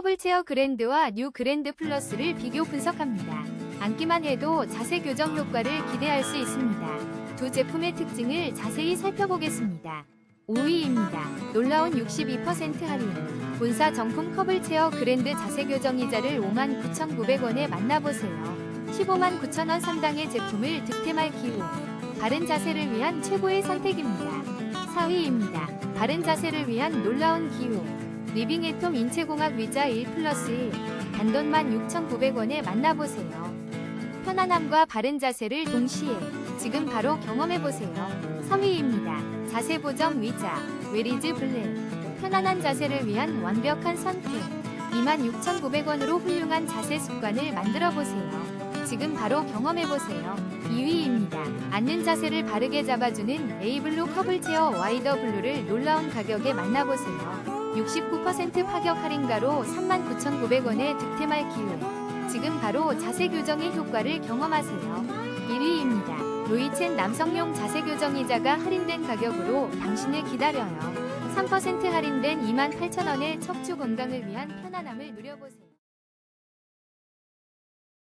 컵을 체어 그랜드와 뉴 그랜드 플러스를 비교 분석합니다. 앉기만 해도 자세 교정 효과를 기대할 수 있습니다. 두 제품의 특징을 자세히 살펴보겠습니다. 5위입니다. 놀라운 62% 할인. 본사 정품 컵을 체어 그랜드 자세 교정 이자를 59,900원에 만나보세요. 15만 9천원 상당의 제품을 득템할 기회. 바른 자세를 위한 최고의 선택입니다. 4위입니다. 바른 자세를 위한 놀라운 기회. 리빙 애톰 인체공학 위자 1 플러스 1. 단돈만 6,900원에 만나보세요. 편안함과 바른 자세를 동시에 지금 바로 경험해보세요. 3위입니다. 자세 보정 위자 웨리즈 블랙. 편안한 자세를 위한 완벽한 선택. 26,900원으로 훌륭한 자세 습관을 만들어보세요. 지금 바로 경험해보세요. 2위입니다. 앉는 자세를 바르게 잡아주는 에이블루 커블 체어 와이더 블루를 놀라운 가격에 만나보세요. 69% 파격 할인가로 39,900원에 득템할 기회. 지금 바로 자세 교정의 효과를 경험하세요. 1위입니다. 로이첸 남성용 자세 교정 이자가 할인된 가격으로 당신을 기다려요. 3% 할인된 28,000원의 척추 건강을 위한 편안함을 누려보세요.